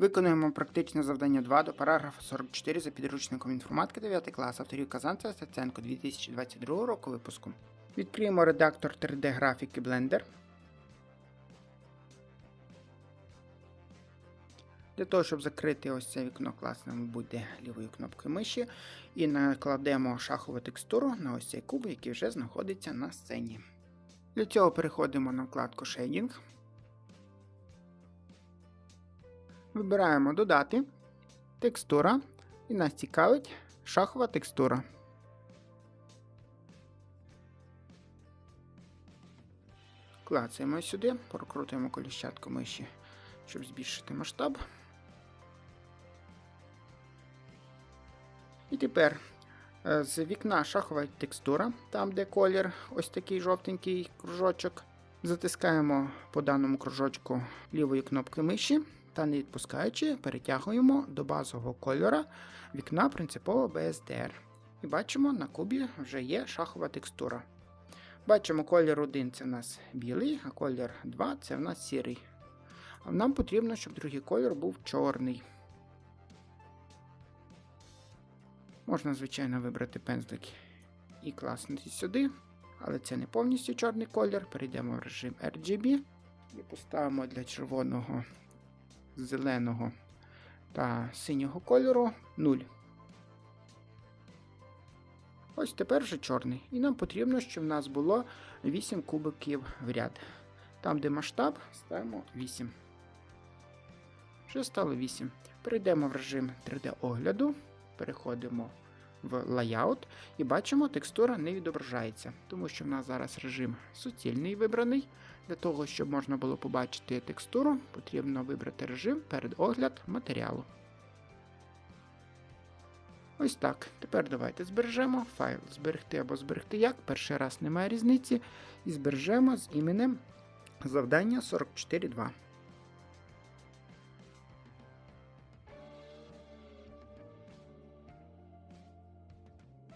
Виконуємо практичне завдання 2 до параграфу 44 за підручником інформатики 9 клас авторів Казанця Стеценко 2022 року випуску. Відкриємо редактор 3D графіки Blender. Для того, щоб закрити ось це вікно, класно буде лівою кнопкою миші. І накладемо шахову текстуру на ось цей куб, який вже знаходиться на сцені. Для цього переходимо на вкладку Shading. Вибираємо Додати, текстура, і нас цікавить шахова текстура. Клацаємо сюди, прокрутимо коліщатку миші, щоб збільшити масштаб. І тепер е, з вікна шахова текстура, там де колір, ось такий жовтенький кружочок. Затискаємо по даному кружочку лівою кнопкою миші та не відпускаючи, перетягуємо до базового кольора вікна принципово BSDR. І бачимо, на кубі вже є шахова текстура. Бачимо, колір 1 це в нас білий, а колір 2 це в нас сірий. Нам потрібно, щоб другий колір був чорний. Можна, звичайно, вибрати пензлик і класнути сюди, але це не повністю чорний колір. Перейдемо в режим RGB і поставимо для червоного, зеленого та синього кольору 0. Ось тепер вже чорний. І нам потрібно, щоб в нас було 8 кубиків в ряд. Там, де масштаб, ставимо 8. Вже стало 8. Перейдемо в режим 3D-огляду, переходимо в Layout і бачимо, текстура не відображається, тому що в нас зараз режим суцільний вибраний. Для того, щоб можна було побачити текстуру, потрібно вибрати режим перед огляд матеріалу. Ось так. Тепер давайте збережемо файл. Зберегти або зберегти як. Перший раз немає різниці. І збережемо з іменем завдання 44.2.